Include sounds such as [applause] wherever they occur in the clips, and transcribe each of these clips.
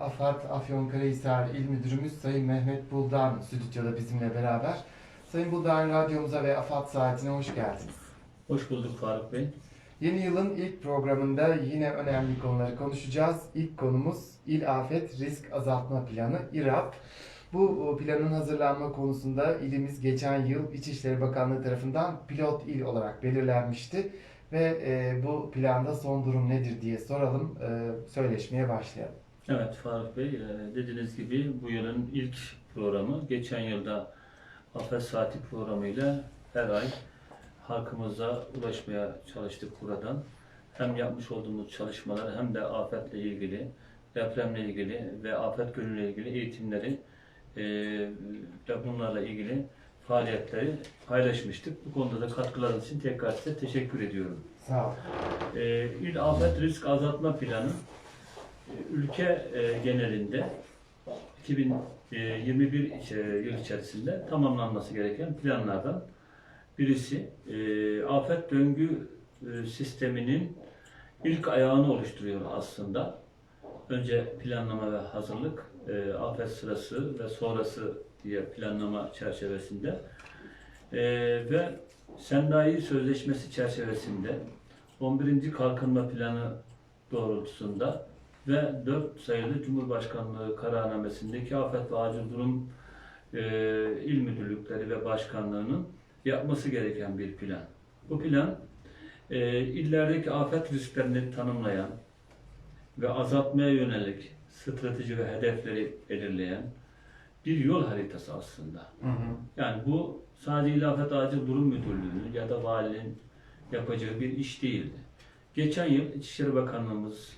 AFAD Afyonkarahisar İl Müdürümüz Sayın Mehmet Buldan stüdyoda bizimle beraber. Sayın Buldan radyomuza ve AFAD saatine hoş geldiniz. Hoş bulduk Faruk Bey. Yeni yılın ilk programında yine önemli konuları konuşacağız. İlk konumuz İl Afet Risk Azaltma Planı İRAP. Bu planın hazırlanma konusunda ilimiz geçen yıl İçişleri Bakanlığı tarafından pilot il olarak belirlenmişti. Ve e, bu planda son durum nedir diye soralım, e, söyleşmeye başlayalım. Evet Faruk Bey, e, dediğiniz gibi bu yılın ilk programı. Geçen yılda Afet Saati programıyla her ay halkımıza ulaşmaya çalıştık buradan. Hem yapmış olduğumuz çalışmaları hem de afetle ilgili, depremle ilgili ve afet gönüllü ilgili eğitimleri e, ve bunlarla ilgili faaliyetleri paylaşmıştık. Bu konuda da katkılarınız için tekrar size teşekkür ediyorum. Sağ olun. Ee, İl Afet Risk Azaltma Planı e, ülke e, genelinde 2021 içe- yıl içerisinde tamamlanması gereken planlardan birisi. E, Afet döngü e, sisteminin ilk ayağını oluşturuyor aslında. Önce planlama ve hazırlık, e, afet sırası ve sonrası diye planlama çerçevesinde e, ve Sendai Sözleşmesi çerçevesinde 11. Kalkınma Planı doğrultusunda ve 4 sayılı Cumhurbaşkanlığı kararnamesindeki afet ve acil durum e, il müdürlükleri ve başkanlığının yapması gereken bir plan. Bu plan e, illerdeki afet risklerini tanımlayan ve azaltmaya yönelik strateji ve hedefleri belirleyen bir yol haritası aslında. Hı hı. Yani bu sadece İl Afet Acil Durum Müdürlüğü'nün ya da valinin yapacağı bir iş değildi. Geçen yıl İçişleri Bakanlığımız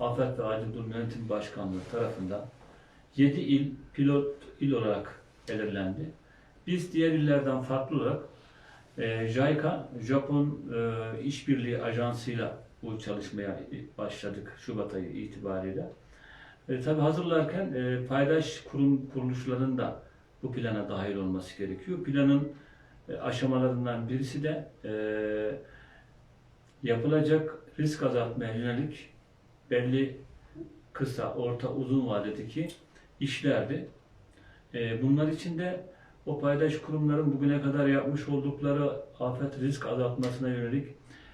Afet ve Acil Durum Yönetim Başkanlığı tarafından 7 il pilot il olarak belirlendi. Biz diğer illerden farklı olarak e, JICA, Japon e, İşbirliği Ajansı'yla bu çalışmaya başladık Şubat ayı itibariyle. E, tabii hazırlarken e, paydaş kurum kuruluşların da bu plana dahil olması gerekiyor. Planın e, aşamalarından birisi de e, yapılacak risk azaltmaya yönelik belli kısa, orta, uzun vadedeki işlerdi. E, bunlar için de o paydaş kurumların bugüne kadar yapmış oldukları afet risk azaltmasına yönelik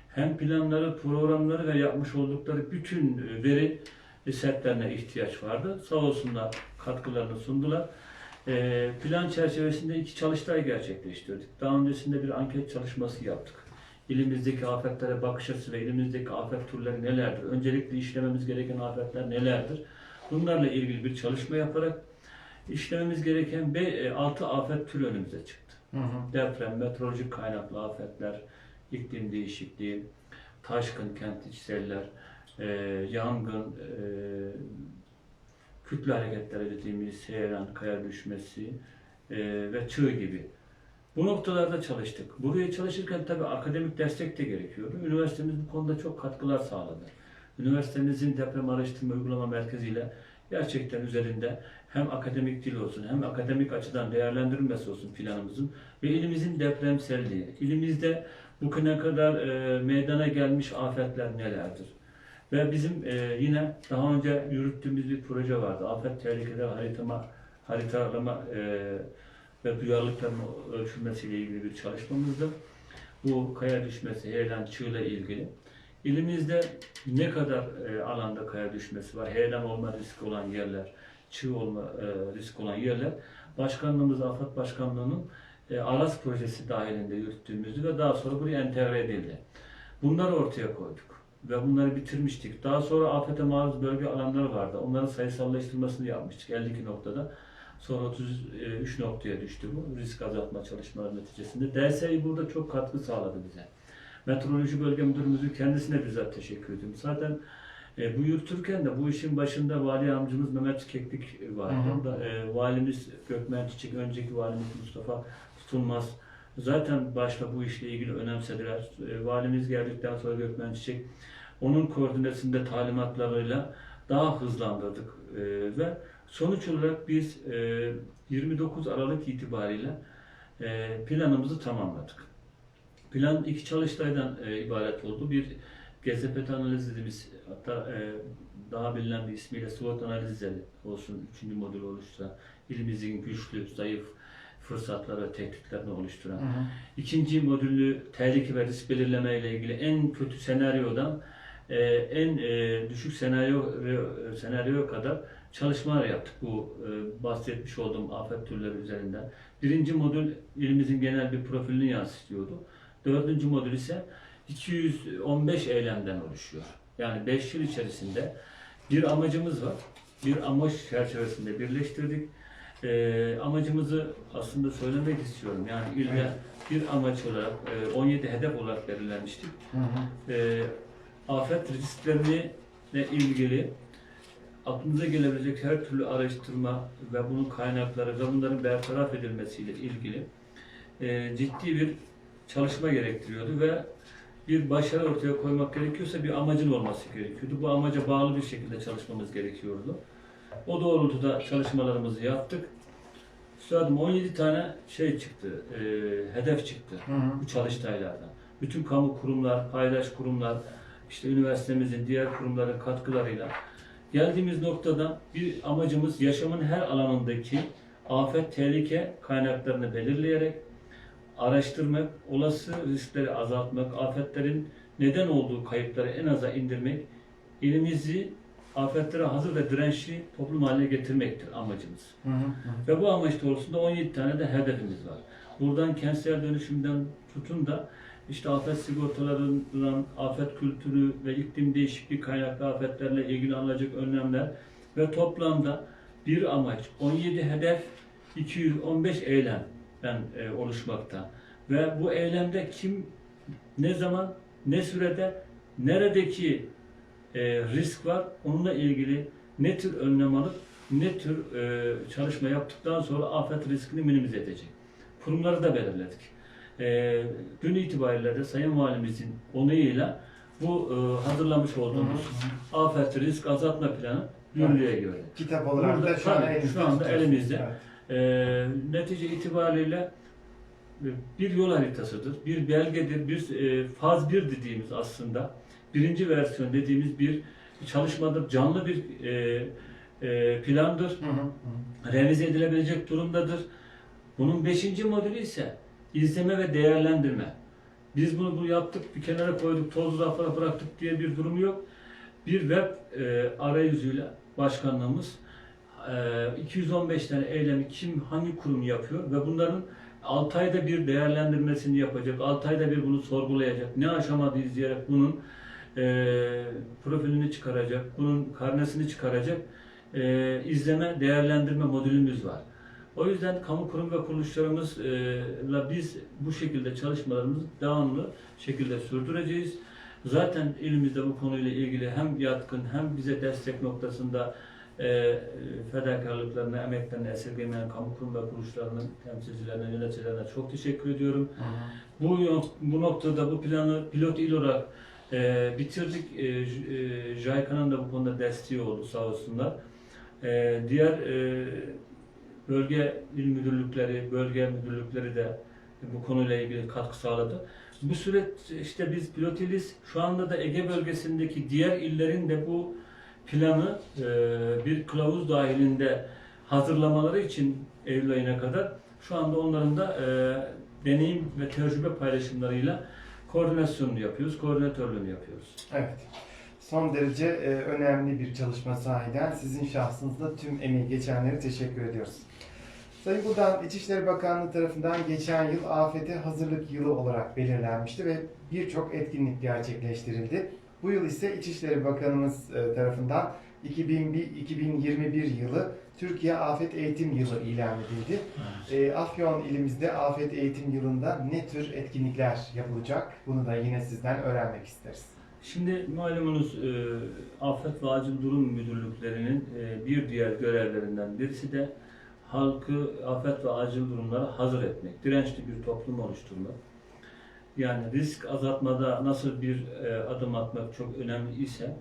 hem planları, programları ve yapmış oldukları bütün e, veri setlerine ihtiyaç vardı. Sağ olsunlar katkılarını sundular. E, plan çerçevesinde iki çalıştay gerçekleştirdik. Daha öncesinde bir anket çalışması yaptık. İlimizdeki afetlere bakış açısı ve ilimizdeki afet türleri nelerdir? Öncelikle işlememiz gereken afetler nelerdir? Bunlarla ilgili bir çalışma yaparak işlememiz gereken 6 afet türü önümüze çıktı. Hı hı. Deprem, meteorolojik kaynaklı afetler, iklim değişikliği, taşkın, kent iç seller, e, yangın, e, kütle hareketleri dediğimiz seyran, kaya düşmesi e, ve çığ gibi. Bu noktalarda çalıştık. Buraya çalışırken tabii akademik destek de gerekiyordu. Üniversitemiz bu konuda çok katkılar sağladı. Üniversitemizin deprem araştırma uygulama merkeziyle gerçekten üzerinde hem akademik dil olsun hem akademik açıdan değerlendirilmesi olsun planımızın ve ilimizin depremselliği, ilimizde bugüne kadar e, meydana gelmiş afetler nelerdir? Ve bizim e, yine daha önce yürüttüğümüz bir proje vardı. Afet tehlikeleri haritama, haritalama e, ve duyarlılıkların ölçülmesiyle ilgili bir çalışmamızdı. Bu kaya düşmesi, heyelan çığla ilgili. İlimizde ne kadar e, alanda kaya düşmesi var, heyelan olma riski olan yerler, çığ olma e, riski olan yerler, Başkanlığımız, Afet Başkanlığı'nın e, ARAS projesi dahilinde yürüttüğümüzdü ve daha sonra buraya entegre edildi. Bunları ortaya koyduk ve bunları bitirmiştik. Daha sonra afete maruz bölge alanları vardı. Onların sayısallaştırmasını yapmıştık 52 noktada. Sonra 33 noktaya düştü bu risk azaltma çalışmaları neticesinde. DSİ burada çok katkı sağladı bize. Meteoroloji Bölge Müdürümüzün kendisine bizzat teşekkür ediyorum. Zaten e, bu yürütürken de bu işin başında vali amcamız Mehmet Keklik vardı. Hı hı. E, valimiz Gökmen Çiçek, önceki valimiz Mustafa Tutulmaz zaten başta bu işle ilgili önemsediler. E, valimiz geldikten sonra Gökmen Çiçek onun koordinesinde talimatlarıyla daha hızlandırdık E, ve sonuç olarak biz e, 29 Aralık itibariyle e, planımızı tamamladık. Plan iki çalıştaydan e, ibaret oldu. Bir gezepet analiz dediğimiz hatta e, daha bilinen bir ismiyle SWOT analizleri olsun, üçüncü modülü oluşturan, ilimizin güçlü, zayıf fırsatları ve tehditlerini oluşturan, Hı hı. İkinci modüllü tehlike ve risk belirleme ile ilgili en kötü senaryodan e, en e, düşük senaryo senaryoya kadar çalışmalar yaptık bu e, bahsetmiş olduğum afet türleri üzerinden. Birinci modül ilimizin genel bir profilini yansıtıyordu. Dördüncü modül ise 215 eylemden oluşuyor. Yani 5 yıl içerisinde bir amacımız var. Bir amaç çerçevesinde birleştirdik. E, amacımızı aslında söylemek istiyorum. Yani ilde Evet. bir amaç olarak, e, 17 hedef olarak belirlenmiştik. Hı hı. E, afet risklerine ilgili aklınıza gelebilecek her türlü araştırma ve bunun kaynakları ve bunların bertaraf edilmesiyle ilgili e, ciddi bir çalışma gerektiriyordu ve bir başarı ortaya koymak gerekiyorsa bir amacın olması gerekiyordu. Bu amaca bağlı bir şekilde çalışmamız gerekiyordu. O doğrultuda çalışmalarımızı yaptık. Üstadım 17 tane şey çıktı, e, hedef çıktı Hı hı. bu çalıştaylardan. Bütün kamu kurumlar, paydaş kurumlar, işte üniversitemizin diğer kurumların katkılarıyla geldiğimiz noktada bir amacımız yaşamın her alanındaki afet, tehlike kaynaklarını belirleyerek araştırmak, olası riskleri azaltmak, afetlerin neden olduğu kayıpları en aza indirmek, ilimizi afetlere hazır ve dirençli toplum haline getirmektir amacımız. Hı hı. Ve bu amaç doğrultusunda 17 tane de hedefimiz var. Buradan kentsel dönüşümden tutun da işte afet sigortalarından afet kültürü ve iklim değişikliği kaynaklı afetlerle ilgili alınacak önlemler ve toplamda bir amaç 17 hedef 215 eylemden e, oluşmakta. Ve bu eylemde kim ne zaman ne sürede neredeki e, risk var onunla ilgili ne tür önlem alıp ne tür e, çalışma yaptıktan sonra afet riskini minimize edecek. Kurumları da belirledik. E, dün itibariyle de Sayın Valimizin onayıyla bu e, hazırlamış olduğumuz afet risk azaltma planı yürürlüğe girdi. Kitap olarak Burada da şu, an tabii, elimizde. şu anda elimizde. Evet. E, netice itibariyle e, bir yol haritasıdır, bir belgedir, bir e, faz bir dediğimiz aslında birinci versiyon dediğimiz bir çalışmadır, canlı bir e, e, plandır, hı. Hı. revize edilebilecek durumdadır. Bunun beşinci modülü ise izleme ve değerlendirme. Biz bunu bu yaptık, bir kenara koyduk, toz raflara bıraktık diye bir durum yok. Bir web e, arayüzüyle başkanlığımız e, 215 tane eylemi kim hangi kurum yapıyor ve bunların 6 ayda bir değerlendirmesini yapacak, 6 ayda bir bunu sorgulayacak, ne aşamada izleyerek bunun e, profilini çıkaracak, bunun karnesini çıkaracak e, izleme, değerlendirme modülümüz var. O yüzden kamu kurum ve kuruluşlarımızla biz bu şekilde çalışmalarımızı devamlı şekilde sürdüreceğiz. Zaten elimizde bu konuyla ilgili hem yatkın hem bize destek noktasında e, fedakarlıklarına, emeklerine esirgemeyen kamu kurum ve kuruluşlarının temsilcilerine, yöneticilerine çok teşekkür ediyorum. Hı hı. Bu bu noktada bu planı pilot il olarak e, bitirdik. E, e, JICA'nın da bu konuda desteği oldu sağ olsunlar. E, diğer e, bölge il müdürlükleri, bölge müdürlükleri de bu konuyla ilgili katkı sağladı. Bu süreç işte biz pilot iliz. Şu anda da Ege bölgesindeki diğer illerin de bu planı e, bir kılavuz dahilinde hazırlamaları için Eylül ayına kadar şu anda onların da e, deneyim ve tecrübe paylaşımlarıyla koordinasyonunu yapıyoruz, koordinatörlüğünü yapıyoruz. Evet. Son derece e, önemli bir çalışma sahiden sizin şahsınızda tüm emeği geçenlere teşekkür ediyoruz. Sayın Buldan, İçişleri Bakanlığı tarafından geçen yıl afete hazırlık yılı olarak belirlenmişti ve birçok etkinlik gerçekleştirildi. Bu yıl ise İçişleri Bakanımız e, tarafından 2001-2021 yılı Türkiye Afet Eğitim Yılı ilan edildi. E, Afyon ilimizde afet eğitim yılında ne tür etkinlikler yapılacak? Bunu da yine sizden öğrenmek isteriz. Şimdi malumunuz e, Afet ve Acil Durum Müdürlüklerinin e, bir diğer görevlerinden birisi de halkı afet ve acil durumlara hazır etmek, dirençli bir toplum oluşturmak. Yani risk azaltmada nasıl bir e, adım atmak çok önemli ise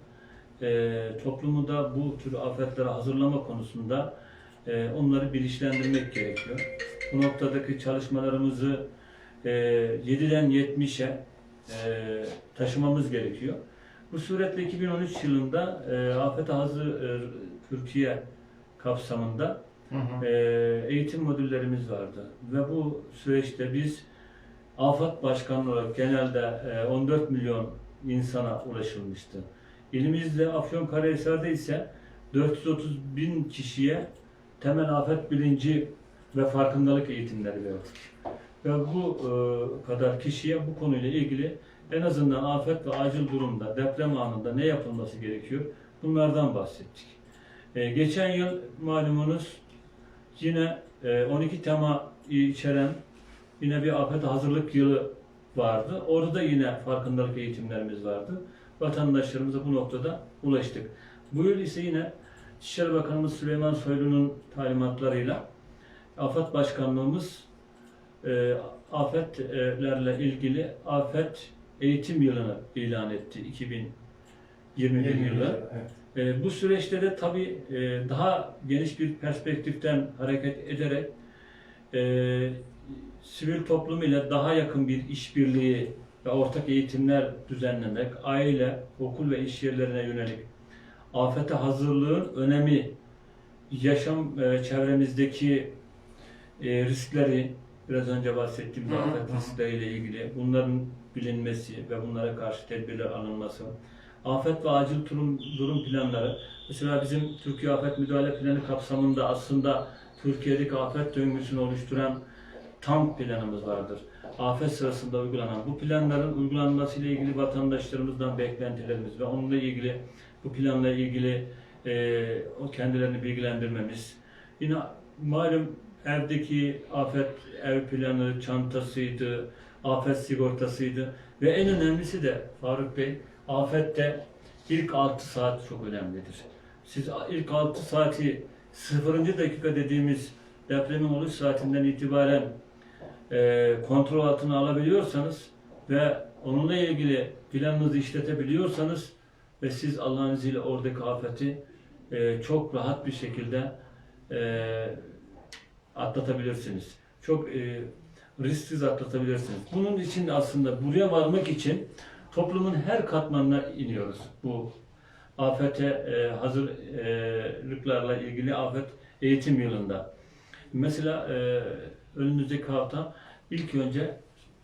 e, toplumu da bu tür afetlere hazırlama konusunda e, onları bilinçlendirmek gerekiyor. Bu noktadaki çalışmalarımızı e, 7'den 70'e e, taşımamız gerekiyor. Bu suretle 2013 yılında e, Afet Hazır e, Türkiye kapsamında Hı e, eğitim modüllerimiz vardı. Ve bu süreçte biz AFAD Başkanlığı olarak genelde e, 14 milyon insana ulaşılmıştı. İlimizde Afyonkarahisar'da ise 430 bin kişiye temel afet bilinci ve farkındalık eğitimleri verdik. Ve bu e, kadar kişiye bu konuyla ilgili en azından afet ve acil durumda, deprem anında ne yapılması gerekiyor bunlardan bahsettik. E, geçen yıl malumunuz yine e, 12 tema içeren yine bir afet hazırlık yılı vardı. Orada da yine farkındalık eğitimlerimiz vardı. Vatandaşlarımıza bu noktada ulaştık. Bu yıl ise yine İçişleri Bakanımız Süleyman Soylu'nun talimatlarıyla Afet Başkanlığımız e, afetlerle ilgili afet eğitim yılını ilan etti 2021 Yeni yılı. Evet. E, bu süreçte de tabii e, daha geniş bir perspektiften hareket ederek e, sivil toplum ile daha yakın bir işbirliği ve ortak eğitimler düzenlemek, aile, okul ve iş yerlerine yönelik afete hazırlığın önemi, yaşam e, çevremizdeki e, riskleri, biraz önce bahsettiğim afet riskleriyle ilgili bunların bilinmesi ve bunlara karşı tedbirler alınması, afet ve acil durum, durum planları, mesela bizim Türkiye Afet Müdahale Planı kapsamında aslında Türkiye'deki afet döngüsünü oluşturan tam planımız vardır. Afet sırasında uygulanan bu planların uygulanması ile ilgili vatandaşlarımızdan beklentilerimiz ve onunla ilgili bu planla ilgili e, o kendilerini bilgilendirmemiz. Yine malum evdeki afet ev planı, çantasıydı, afet sigortasıydı ve en önemlisi de Faruk Bey, afette ilk 6 saat çok önemlidir. Siz ilk 6 saati 0. dakika dediğimiz depremin oluş saatinden itibaren e, kontrol altına alabiliyorsanız ve onunla ilgili planınızı işletebiliyorsanız ve siz Allah'ın izniyle oradaki afeti e, çok rahat bir şekilde e, atlatabilirsiniz. Çok e, risksiz atlatabilirsiniz. Bunun için aslında buraya varmak için toplumun her katmanına iniyoruz. Bu afete e, hazırlıklarla ilgili afet eğitim yılında. Mesela e, önümüzdeki hafta ilk önce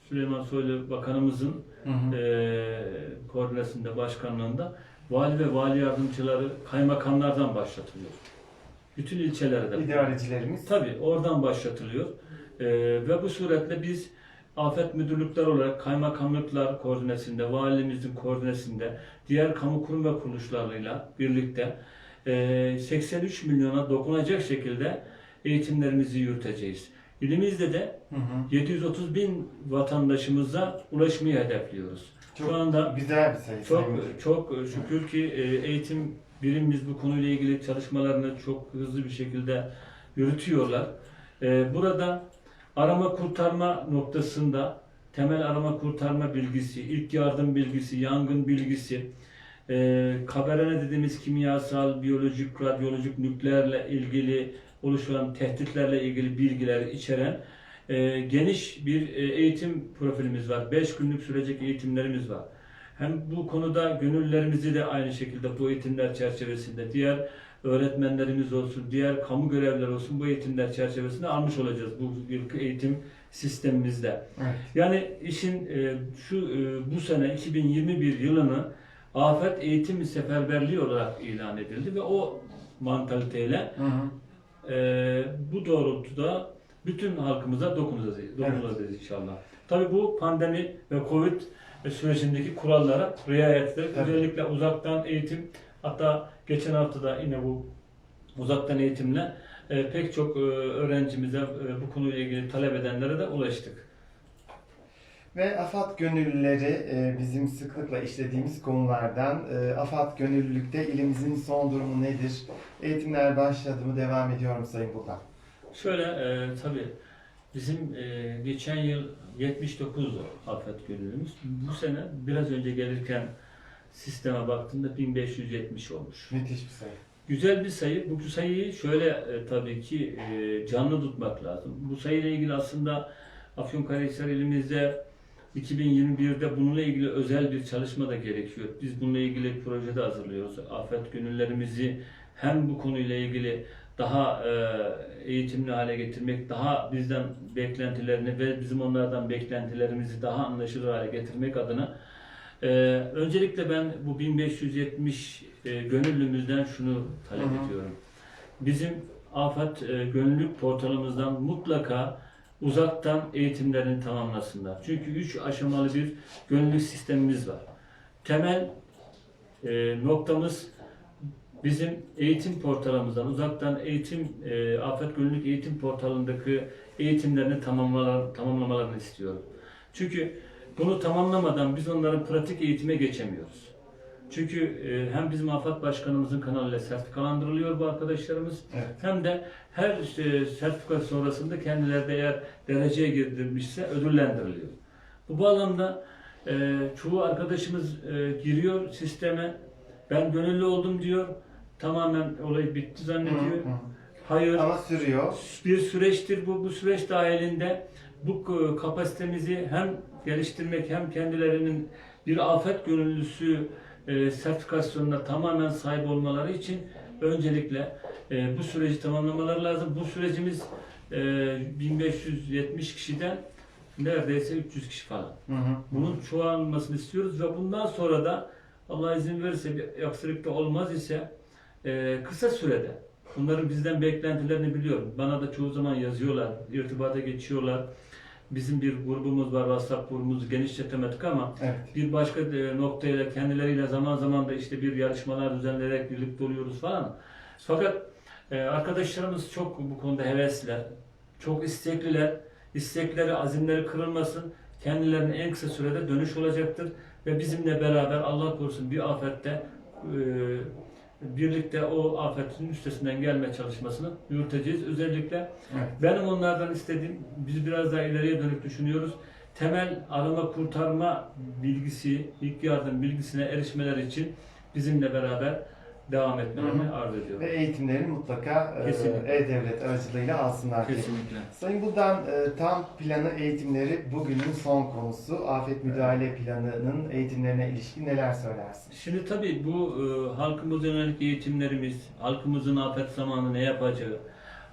Süleyman Soylu Bakanımızın Hı hı. e, koordinasyonunda, başkanlığında vali ve vali yardımcıları kaymakamlardan başlatılıyor. Bütün ilçelerde. İdarecilerimiz. Tabii oradan başlatılıyor. Ee, ve bu suretle biz afet müdürlükler olarak kaymakamlıklar koordinesinde, valimizin koordinesinde, diğer kamu kurum ve kuruluşlarıyla birlikte e, 83 milyona dokunacak şekilde eğitimlerimizi yürüteceğiz. İlimizde de Hı hı. 730 bin vatandaşımıza ulaşmayı hedefliyoruz. Çok Şu anda güzel bir sayı. çok çok şükür ki e, eğitim birimimiz bu konuyla ilgili çalışmalarını çok hızlı bir şekilde yürütüyorlar. E, Burada arama kurtarma noktasında temel arama kurtarma bilgisi, ilk yardım bilgisi, yangın bilgisi, e, kaberane dediğimiz kimyasal, biyolojik, radyolojik, nükleerle ilgili oluşan tehditlerle ilgili bilgiler içeren e, geniş bir e, eğitim profilimiz var. 5 günlük sürecek eğitimlerimiz var. Hem bu konuda gönüllerimizi de aynı şekilde bu eğitimler çerçevesinde diğer öğretmenlerimiz olsun, diğer kamu görevliler olsun bu eğitimler çerçevesinde almış olacağız bu yılki eğitim sistemimizde. Evet. Yani işin e, şu e, bu sene 2021 yılını afet eğitim seferberliği olarak ilan edildi ve o mantaliteyle Hı hı. e, bu doğrultuda bütün halkımıza dokunacağız, dokunacağız inşallah. Tabii bu pandemi ve Covid sürecindeki kurallara riayet ederek Tabii. özellikle uzaktan eğitim hatta geçen hafta da yine bu uzaktan eğitimle e, pek çok e, öğrencimize e, bu konuyla ilgili talep edenlere de ulaştık. Ve AFAD gönüllüleri e, bizim sıklıkla işlediğimiz konulardan. E, AFAD gönüllülükte ilimizin son durumu nedir? Eğitimler başladı mı? Devam ediyor mu Sayın Buldan? Şöyle e, tabii bizim e, geçen yıl 79 afet gönüllümüz. Bu sene biraz önce gelirken sisteme baktığımda 1570 olmuş. Müthiş bir sayı. Güzel bir sayı. Bu sayıyı şöyle e, tabii ki e, canlı tutmak lazım. Bu sayıyla ilgili aslında Afyonkarahisar elimizde 2021'de bununla ilgili özel bir çalışma da gerekiyor. Biz bununla ilgili bir proje de hazırlıyoruz. Afet gönüllerimizi hem bu konuyla ilgili daha e, eğitimli hale getirmek, daha bizden beklentilerini ve bizim onlardan beklentilerimizi daha anlaşılır hale getirmek adına e, öncelikle ben bu 1570 e, gönüllümüzden şunu talep Hı hı. ediyorum. Bizim Afet e, Gönüllülük portalımızdan mutlaka uzaktan eğitimlerini tamamlasınlar. Çünkü üç aşamalı bir gönüllülük sistemimiz var. Temel e, noktamız bizim eğitim portalımızdan, uzaktan eğitim, e, Afet Gönüllülük Eğitim Portalındaki eğitimlerini tamamlamalar, tamamlamalarını istiyorum. Çünkü bunu tamamlamadan biz onların pratik eğitime geçemiyoruz. Çünkü e, hem bizim Afet Başkanımızın kanalıyla sertifikalandırılıyor bu arkadaşlarımız, Evet. hem de her işte sertifika sonrasında kendileri de eğer dereceye girdirmişse ödüllendiriliyor. Bu bağlamda e, çoğu arkadaşımız e, giriyor sisteme, ben gönüllü oldum diyor, tamamen olay bitti zannediyor. Hı hı. Hayır, Ama sürüyor. bir süreçtir bu. Bu süreç dahilinde bu e, kapasitemizi hem geliştirmek hem kendilerinin bir afet gönüllüsü e, sertifikasyonuna tamamen sahip olmaları için öncelikle e, bu süreci tamamlamaları lazım. Bu sürecimiz e, 1570 kişiden neredeyse 300 kişi falan. Hı hı. Bunun çoğalmasını istiyoruz ve bundan sonra da Allah izin verirse bir aksilik de olmaz ise e, kısa sürede bunların bizden beklentilerini biliyorum. Bana da çoğu zaman yazıyorlar, irtibata geçiyorlar. Bizim bir grubumuz var, WhatsApp grubumuz genişçe temetik ama Evet. bir başka e, noktayla kendileriyle zaman zaman da işte bir yarışmalar düzenleyerek birlikte oluyoruz falan. Fakat e, arkadaşlarımız çok bu konuda hevesliler, çok istekliler. İstekleri, azimleri kırılmasın. Kendilerine en kısa sürede dönüş olacaktır ve bizimle beraber Allah korusun bir afette e, birlikte o afetin üstesinden gelme çalışmasını yürüteceğiz. Özellikle Evet. benim onlardan istediğim, biz biraz daha ileriye dönük düşünüyoruz. Temel arama kurtarma bilgisi, ilk yardım bilgisine erişmeler için bizimle beraber devam etmelerini Hı hı. arz ediyorum. Ve eğitimlerini mutlaka e, Kesinlikle. e-devlet aracılığıyla alsınlar diye. Kesinlikle. Sayın Buldan, e, tam planı eğitimleri bugünün son konusu. Afet müdahale planının eğitimlerine ilişkin neler söylersin? Şimdi tabii bu e, halkımıza yönelik eğitimlerimiz, halkımızın afet zamanı ne yapacağı,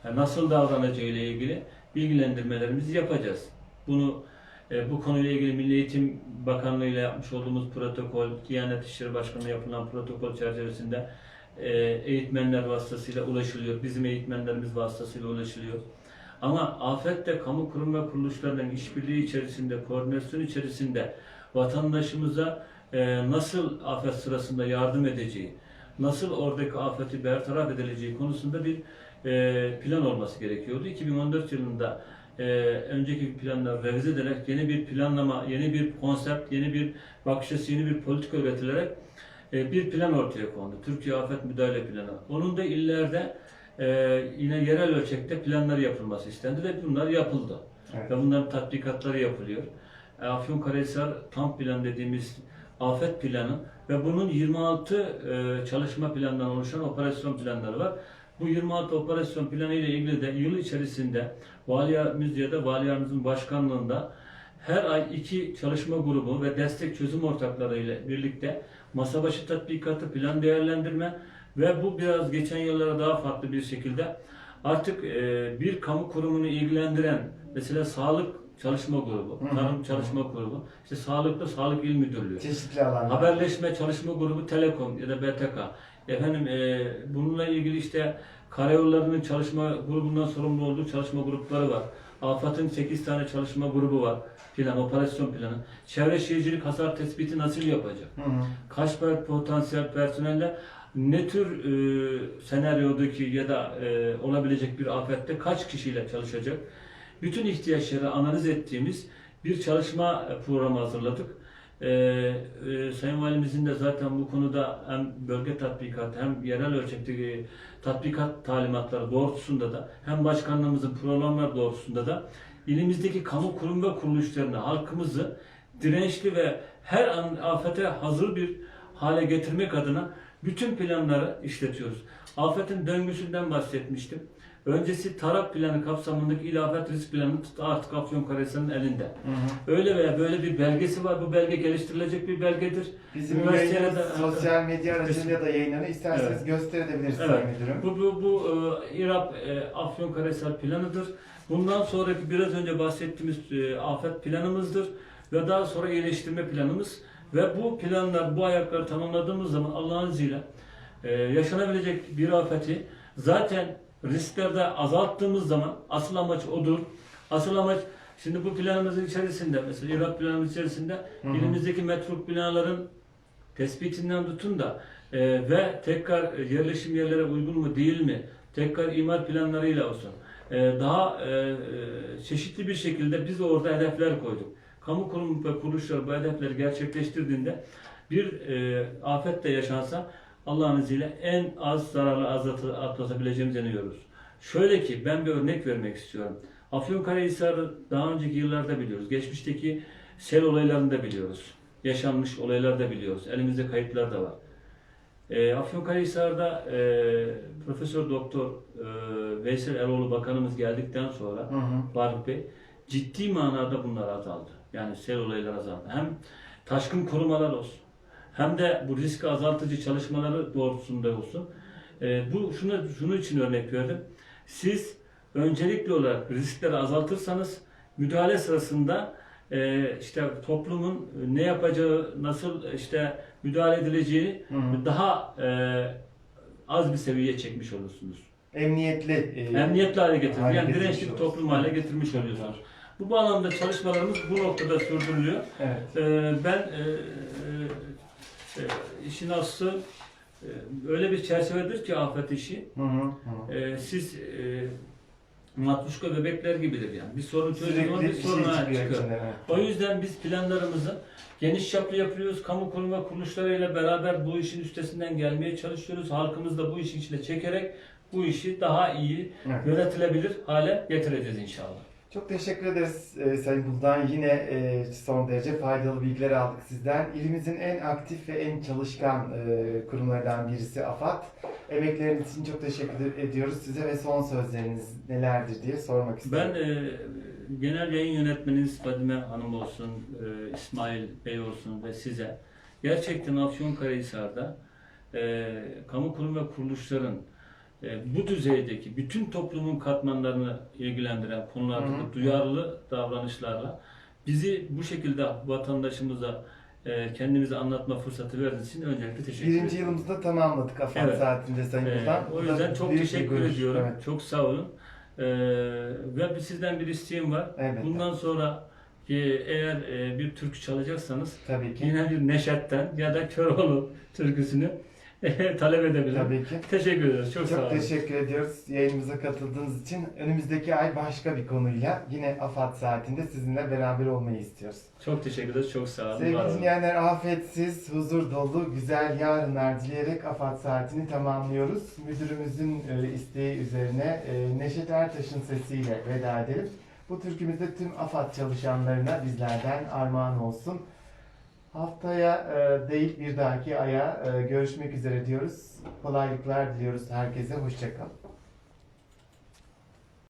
e, nasıl davranacağı ile ilgili bilgilendirmelerimizi yapacağız. Bunu e, bu konuyla ilgili Milli Eğitim Bakanlığı ile yapmış olduğumuz protokol, Diyanet İşleri Başkanlığı yapılan protokol çerçevesinde e, eğitmenler vasıtasıyla ulaşılıyor. Bizim eğitmenlerimiz vasıtasıyla ulaşılıyor. Ama afette kamu kurum ve kuruluşlarının işbirliği içerisinde, koordinasyon içerisinde vatandaşımıza e, nasıl afet sırasında yardım edeceği, nasıl oradaki afeti bertaraf edileceği konusunda bir e, plan olması gerekiyordu. 2014 yılında e, önceki planlar revize ederek yeni bir planlama, yeni bir konsept, yeni bir bakış açısı, yeni bir politika üretilerek e, bir plan ortaya kondu. Türkiye Afet Müdahale Planı. Onun da illerde e, yine yerel ölçekte planları yapılması istendi ve bunlar yapıldı. Evet. Ve bunların tatbikatları yapılıyor. E, Afyonkarahisar tam plan dediğimiz afet planı ve bunun 26 e, çalışma planından oluşan operasyon planları var. Bu 26 operasyon planı ile ilgili de yıl içerisinde valiyemiz ya da valiyemizin başkanlığında her ay iki çalışma grubu ve destek çözüm ortakları ile birlikte masa başı tatbikatı, plan değerlendirme ve bu biraz geçen yıllara daha farklı bir şekilde artık e, bir kamu kurumunu ilgilendiren mesela sağlık çalışma grubu, tarım çalışma grubu, işte sağlıkta sağlık il müdürlüğü, Çeşitli alanlar. haberleşme çalışma grubu Telekom ya da BTK. Efendim e, bununla ilgili işte karayollarının çalışma grubundan sorumlu olduğu çalışma grupları var. AFAD'ın 8 tane çalışma grubu var. Plan, operasyon planı. Çevre şehircilik hasar tespiti nasıl yapacak? Hı hı. kaç per- potansiyel personelle ne tür e, senaryodaki ya da e, olabilecek bir afette kaç kişiyle çalışacak? Bütün ihtiyaçları analiz ettiğimiz bir çalışma programı hazırladık. E, e, Sayın Valimizin de zaten bu konuda hem bölge tatbikatı hem yerel ölçekteki tatbikat talimatları doğrultusunda da hem başkanlığımızın programları doğrultusunda da ilimizdeki kamu kurum ve kuruluşlarını, halkımızı dirençli ve her an afete hazır bir hale getirmek adına bütün planları işletiyoruz. Afetin döngüsünden bahsetmiştim. Öncesi taraf planı kapsamındaki il afet risk planı artık Afyonkarahisar'ın elinde. Hı hı. Öyle veya böyle bir belgesi var. Bu belge geliştirilecek bir belgedir. Bizim yayınımız sosyal medya aracılığıyla da yayınlanıyor. İsterseniz Evet. gösterebiliriz Evet. Müdürüm. Bu, bu, bu e, İRAP e, Afyonkarahisar planıdır. Bundan sonraki biraz önce bahsettiğimiz e, afet planımızdır ve daha sonra iyileştirme planımız ve bu planlar bu ayakları tamamladığımız zaman Allah'ın izniyle e, yaşanabilecek bir afeti zaten risklerde azalttığımız zaman asıl amaç odur. Asıl amaç şimdi bu planımızın içerisinde mesela İRAP planımız içerisinde Hı hı. ilimizdeki metruk binaların tespitinden tutun da e, ve tekrar yerleşim yerlere uygun mu değil mi? Tekrar imar planlarıyla olsun. E, daha e, e, çeşitli bir şekilde biz orada hedefler koyduk. Kamu kurum ve kuruluşlar bu hedefleri gerçekleştirdiğinde bir e, afet de yaşansa Allah'ın izniyle en az zararlı azaltı- atlatabileceğimize inanıyoruz. Şöyle ki ben bir örnek vermek istiyorum. Afyonkarahisar'ı daha önceki yıllarda biliyoruz. Geçmişteki sel olaylarını da biliyoruz. Yaşanmış olaylar da biliyoruz. Elimizde kayıtlar da var. E, Afyonkarahisar'da e, Profesör Doktor e, Veysel Eroğlu Bakanımız geldikten sonra Hı hı. Faruk Bey ciddi manada bunlar azaldı. Yani sel olayları azaldı. Hem taşkın korumalar olsun hem de bu riski azaltıcı çalışmaları doğrultusunda olsun. E, bu şunu, şunu için örnek verdim. Siz öncelikli olarak riskleri azaltırsanız müdahale sırasında e, işte toplumun ne yapacağı, nasıl işte müdahale edileceği Hı hı. daha e, az bir seviyeye çekmiş olursunuz. Emniyetli. e, Emniyetli hale getirmiş. Yani dirençli bir toplum hale getirmiş oluyorsunuz. Bu bağlamda çalışmalarımız bu noktada sürdürülüyor. Evet. Ee, ben e, e, işin aslı e, öyle bir çerçevedir ki afet işi. Hı hı. hı. E, siz e, matruşka bebekler gibidir yani. Bir sorun çözdüğü Sürekli bir bir şey sorun çıkıyor çıkıyor. içinden, evet. O yüzden biz planlarımızı geniş çaplı yapıyoruz. Kamu kurum ve kuruluşlarıyla beraber bu işin üstesinden gelmeye çalışıyoruz. Halkımızı da bu işin içine çekerek bu işi daha iyi Evet. yönetilebilir hale getireceğiz inşallah. Çok teşekkür ederiz e, Sayın Buldan. Yine e, son derece faydalı bilgiler aldık sizden. İlimizin en aktif ve en çalışkan e, kurumlarından birisi AFAD. Emekleriniz için çok teşekkür ediyoruz size ve son sözleriniz nelerdir diye sormak istiyorum. Ben e, genel yayın yönetmeniniz Fadime Hanım olsun, e, İsmail Bey olsun ve size gerçekten Afyonkarahisar'da e, kamu kurum ve kuruluşların bu düzeydeki bütün toplumun katmanlarını ilgilendiren konulardaki Hı hı. duyarlı davranışlarla bizi bu şekilde vatandaşımıza e, kendimizi anlatma fırsatı verdiğiniz için öncelikle teşekkür ederim. Birinci yılımızda tamamladık AFAD Evet. saatinde Sayın Ee, o da yüzden çok büyük teşekkür ediyorum. Evet. Çok sağ olun. Ee, ve sizden bir isteğim var. Evet. Bundan sonra e, eğer e, bir türkü çalacaksanız Tabii ki. yine bir Neşet'ten ya da Köroğlu türküsünü e, [laughs] talep edebilirim. Tabii ki. Teşekkür ederiz. Çok, sağ Çok olun. teşekkür ediyoruz yayınımıza katıldığınız için. Önümüzdeki ay başka bir konuyla yine AFAD saatinde sizinle beraber olmayı istiyoruz. Çok teşekkür ederiz. Çok sağ olun. Sevgili dinleyenler afetsiz, huzur dolu, güzel yarınlar dileyerek AFAD saatini tamamlıyoruz. Müdürümüzün e, isteği üzerine e, Neşet Ertaş'ın sesiyle veda edelim. Bu türkümüzde tüm AFAD çalışanlarına bizlerden armağan olsun. Haftaya e, değil bir dahaki aya e, görüşmek üzere diyoruz. Kolaylıklar diliyoruz herkese. Hoşçakalın.